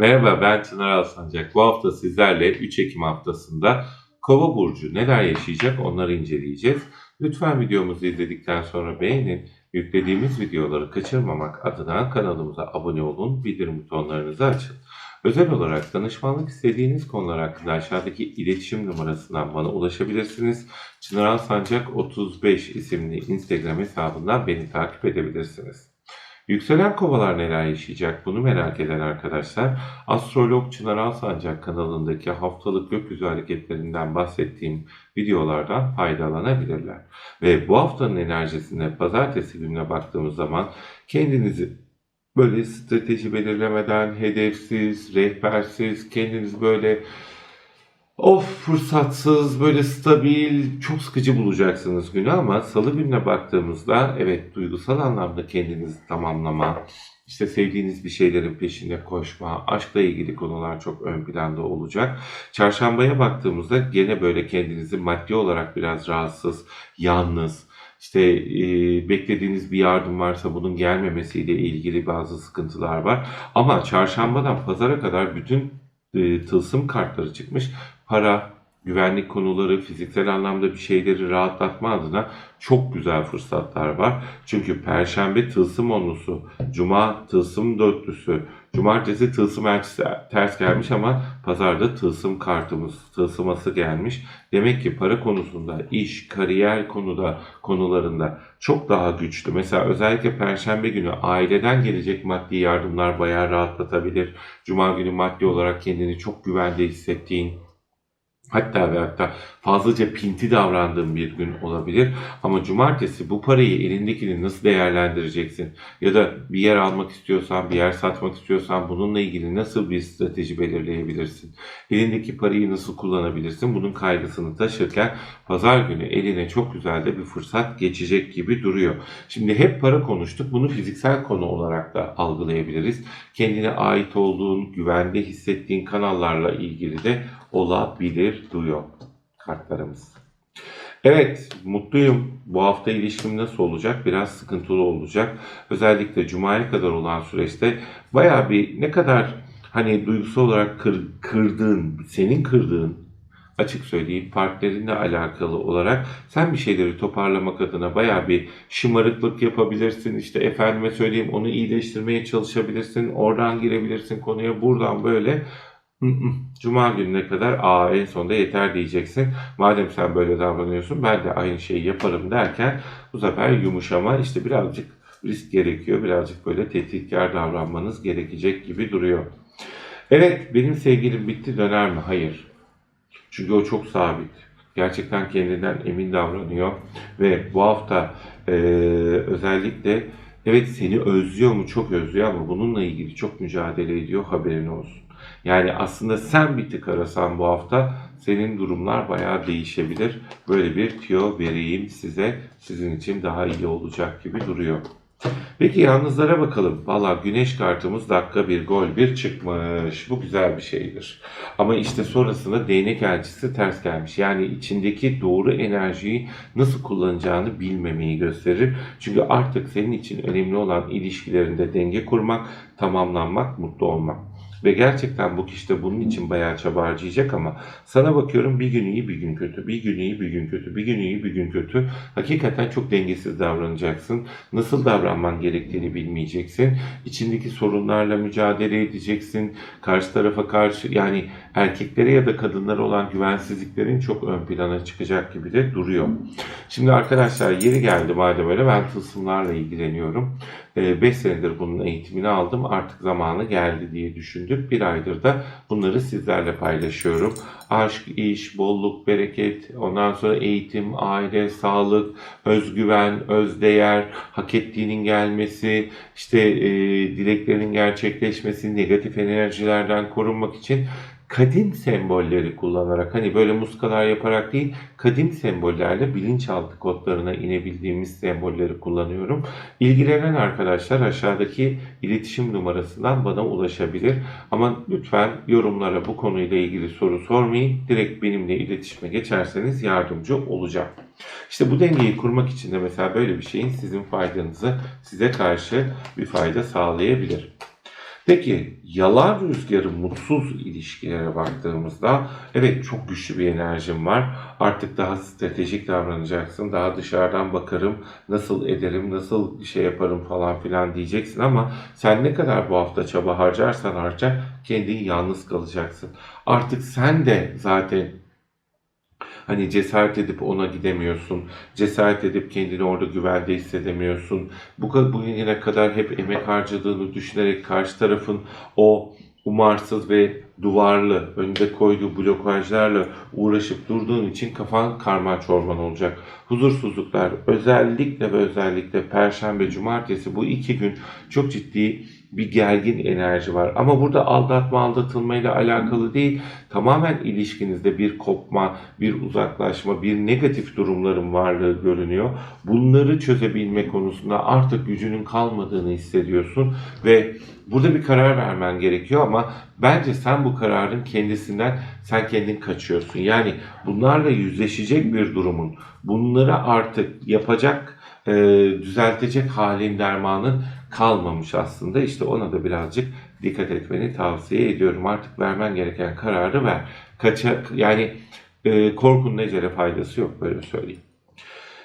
Merhaba ben Çınar Alsancak. Bu hafta sizlerle 3 Ekim haftasında Kova Burcu neler yaşayacak onları inceleyeceğiz. Lütfen videomuzu izledikten sonra beğenin. Yüklediğimiz videoları kaçırmamak adına kanalımıza abone olun, bildirim butonlarınızı açın. Özel olarak danışmanlık istediğiniz konular hakkında aşağıdaki iletişim numarasından bana ulaşabilirsiniz. Çınar Alsancak 35 isimli Instagram hesabından beni takip edebilirsiniz. Yükselen kovalar neler yaşayacak bunu merak eden arkadaşlar Astrolog Çınar Alsancak kanalındaki haftalık gökyüzü hareketlerinden bahsettiğim videolardan faydalanabilirler. Ve bu haftanın enerjisine pazartesi gününe baktığımız zaman kendinizi böyle strateji belirlemeden, hedefsiz, rehbersiz, kendiniz böyle of fırsatsız, böyle stabil, çok sıkıcı bulacaksınız günü ama salı gününe baktığımızda evet duygusal anlamda kendinizi tamamlama, işte sevdiğiniz bir şeylerin peşinde koşma, aşkla ilgili konular çok ön planda olacak. Çarşambaya baktığımızda gene böyle kendinizi maddi olarak biraz rahatsız, yalnız, işte e, beklediğiniz bir yardım varsa bunun gelmemesiyle ilgili bazı sıkıntılar var. Ama çarşambadan pazara kadar bütün e, tılsım kartları çıkmış. Para, güvenlik konuları, fiziksel anlamda bir şeyleri rahatlatma adına çok güzel fırsatlar var. Çünkü Perşembe tılsım onlusu, Cuma tılsım dörtlüsü, Cumartesi tılsım elçisi ters gelmiş ama pazarda tılsım kartımız, tılsıması gelmiş. Demek ki para konusunda, iş, kariyer konuda konularında çok daha güçlü. Mesela özellikle Perşembe günü aileden gelecek maddi yardımlar bayağı rahatlatabilir. Cuma günü maddi olarak kendini çok güvende hissettiğin, Hatta ve hatta fazlaca pinti davrandığın bir gün olabilir. Ama cumartesi bu parayı elindekini nasıl değerlendireceksin? Ya da bir yer almak istiyorsan, bir yer satmak istiyorsan bununla ilgili nasıl bir strateji belirleyebilirsin? Elindeki parayı nasıl kullanabilirsin? Bunun kaygısını taşırken pazar günü eline çok güzel de bir fırsat geçecek gibi duruyor. Şimdi hep para konuştuk. Bunu fiziksel konu olarak da algılayabiliriz. Kendine ait olduğun, güvende hissettiğin kanallarla ilgili de olabilir diyor kartlarımız. Evet, mutluyum. Bu hafta ilişkim nasıl olacak? Biraz sıkıntılı olacak. Özellikle Cuma'ya kadar olan süreçte baya bir ne kadar hani duygusal olarak kır, kırdığın, senin kırdığın açık söyleyeyim partnerinle alakalı olarak sen bir şeyleri toparlamak adına baya bir şımarıklık yapabilirsin. İşte efendime söyleyeyim onu iyileştirmeye çalışabilirsin. Oradan girebilirsin konuya buradan böyle Cuma gününe kadar aa en sonunda yeter diyeceksin. Madem sen böyle davranıyorsun ben de aynı şeyi yaparım derken bu sefer yumuşama işte birazcık risk gerekiyor. Birazcık böyle tehditkar davranmanız gerekecek gibi duruyor. Evet benim sevgilim bitti döner mi? Hayır. Çünkü o çok sabit. Gerçekten kendinden emin davranıyor. Ve bu hafta e, özellikle evet seni özlüyor mu? Çok özlüyor ama bununla ilgili çok mücadele ediyor haberin olsun. Yani aslında sen bir tık arasan bu hafta senin durumlar bayağı değişebilir. Böyle bir tüyo vereyim size. Sizin için daha iyi olacak gibi duruyor. Peki yalnızlara bakalım. Valla güneş kartımız dakika bir gol bir çıkmış. Bu güzel bir şeydir. Ama işte sonrasında değnek elçisi ters gelmiş. Yani içindeki doğru enerjiyi nasıl kullanacağını bilmemeyi gösterir. Çünkü artık senin için önemli olan ilişkilerinde denge kurmak, tamamlanmak, mutlu olmak. Ve gerçekten bu kişi de bunun için bayağı çaba harcayacak ama sana bakıyorum bir gün iyi bir gün kötü, bir gün iyi bir gün kötü, bir gün iyi bir gün kötü. Hakikaten çok dengesiz davranacaksın. Nasıl davranman gerektiğini bilmeyeceksin. İçindeki sorunlarla mücadele edeceksin. Karşı tarafa karşı yani erkeklere ya da kadınlara olan güvensizliklerin çok ön plana çıkacak gibi de duruyor. Şimdi arkadaşlar yeri geldi madem öyle ben tılsımlarla ilgileniyorum. 5 ee, senedir bunun eğitimini aldım artık zamanı geldi diye düşündük. Bir aydır da bunları sizlerle paylaşıyorum. Aşk, iş, bolluk, bereket, ondan sonra eğitim, aile, sağlık, özgüven, özdeğer, hak ettiğinin gelmesi, işte e, dileklerinin gerçekleşmesi, negatif enerjilerden korunmak için kadim sembolleri kullanarak hani böyle muskalar yaparak değil kadim sembollerle bilinçaltı kodlarına inebildiğimiz sembolleri kullanıyorum. İlgilenen arkadaşlar aşağıdaki iletişim numarasından bana ulaşabilir. Ama lütfen yorumlara bu konuyla ilgili soru sormayın. Direkt benimle iletişime geçerseniz yardımcı olacağım. İşte bu dengeyi kurmak için de mesela böyle bir şeyin sizin faydanızı size karşı bir fayda sağlayabilir. Peki yalan rüzgarı mutsuz ilişkilere baktığımızda evet çok güçlü bir enerjim var. Artık daha stratejik davranacaksın. Daha dışarıdan bakarım, nasıl ederim, nasıl şey yaparım falan filan diyeceksin ama sen ne kadar bu hafta çaba harcarsan harca kendin yalnız kalacaksın. Artık sen de zaten Hani cesaret edip ona gidemiyorsun. Cesaret edip kendini orada güvende hissedemiyorsun. Bu bugüne kadar hep emek harcadığını düşünerek karşı tarafın o umarsız ve duvarlı, önünde koyduğu blokajlarla uğraşıp durduğun için kafan karman çorman olacak. Huzursuzluklar özellikle ve özellikle Perşembe, Cumartesi bu iki gün çok ciddi bir gergin enerji var. Ama burada aldatma aldatılmayla alakalı değil. Tamamen ilişkinizde bir kopma, bir uzaklaşma, bir negatif durumların varlığı görünüyor. Bunları çözebilme konusunda artık gücünün kalmadığını hissediyorsun ve burada bir karar vermen gerekiyor ama bence sen bu kararın kendisinden sen kendin kaçıyorsun. Yani bunlarla yüzleşecek bir durumun, bunları artık yapacak, e, düzeltecek halin dermanın kalmamış aslında. İşte ona da birazcık dikkat etmeni tavsiye ediyorum. Artık vermen gereken kararı ver. Kaçak yani e, korkunun ecele faydası yok böyle söyleyeyim.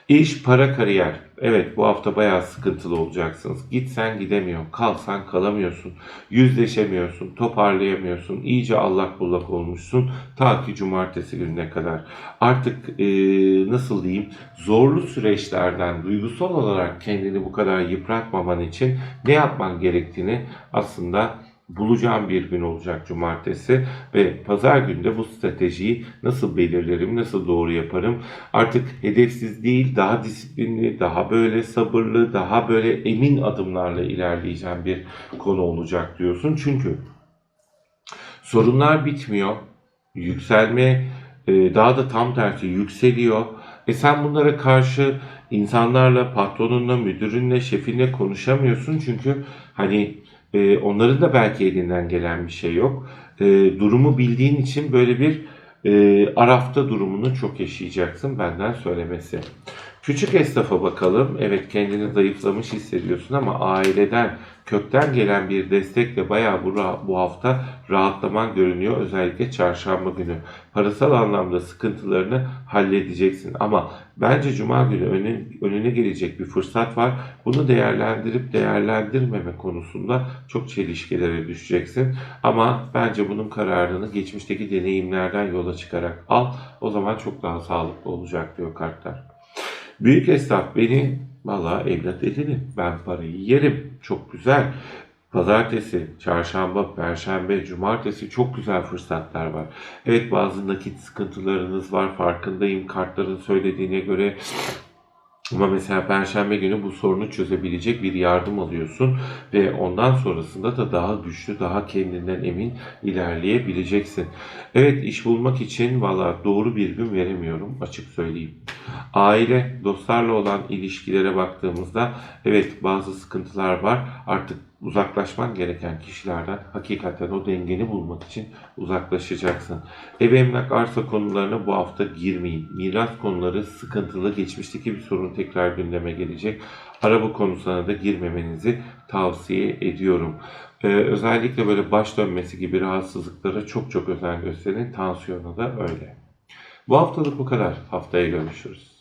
İş, para, kariyer. Evet bu hafta bayağı sıkıntılı olacaksınız. Gitsen gidemiyorsun, kalsan kalamıyorsun, yüzleşemiyorsun, toparlayamıyorsun, iyice allak bullak olmuşsun ta ki cumartesi gününe kadar. Artık e, nasıl diyeyim zorlu süreçlerden duygusal olarak kendini bu kadar yıpratmaman için ne yapman gerektiğini aslında bulacağım bir gün olacak cumartesi ve pazar günde bu stratejiyi nasıl belirlerim, nasıl doğru yaparım? Artık hedefsiz değil, daha disiplinli, daha böyle sabırlı, daha böyle emin adımlarla ilerleyeceğim bir konu olacak diyorsun. Çünkü sorunlar bitmiyor, yükselme e, daha da tam tersi yükseliyor. E sen bunlara karşı insanlarla, patronunla, müdürünle, şefinle konuşamıyorsun çünkü hani e, onların da belki elinden gelen bir şey yok. E, durumu bildiğin için böyle bir e, arafta durumunu çok yaşayacaksın benden söylemesi. Küçük esnafa bakalım. Evet kendini zayıflamış hissediyorsun ama aileden, kökten gelen bir destekle bayağı bu, bu hafta rahatlaman görünüyor. Özellikle çarşamba günü. Parasal anlamda sıkıntılarını halledeceksin. Ama bence cuma günü önüne, önüne gelecek bir fırsat var. Bunu değerlendirip değerlendirmeme konusunda çok çelişkilere düşeceksin. Ama bence bunun kararını geçmişteki deneyimlerden yola çıkarak al. O zaman çok daha sağlıklı olacak diyor kartlar. Büyük esnaf beni valla evlat edinin. Ben parayı yerim. Çok güzel. Pazartesi, çarşamba, perşembe, cumartesi çok güzel fırsatlar var. Evet bazı nakit sıkıntılarınız var. Farkındayım kartların söylediğine göre. Ama mesela perşembe günü bu sorunu çözebilecek bir yardım alıyorsun ve ondan sonrasında da daha güçlü, daha kendinden emin ilerleyebileceksin. Evet iş bulmak için valla doğru bir gün veremiyorum açık söyleyeyim. Aile, dostlarla olan ilişkilere baktığımızda evet bazı sıkıntılar var. Artık uzaklaşman gereken kişilerden hakikaten o dengeni bulmak için uzaklaşacaksın. Ev emlak arsa konularına bu hafta girmeyin. Miras konuları sıkıntılı. Geçmişteki bir sorun tekrar gündeme gelecek. Araba konusuna da girmemenizi tavsiye ediyorum. Ee, özellikle böyle baş dönmesi gibi rahatsızlıklara çok çok özen gösterin. Tansiyona da öyle. Bu haftalık bu kadar. Haftaya görüşürüz.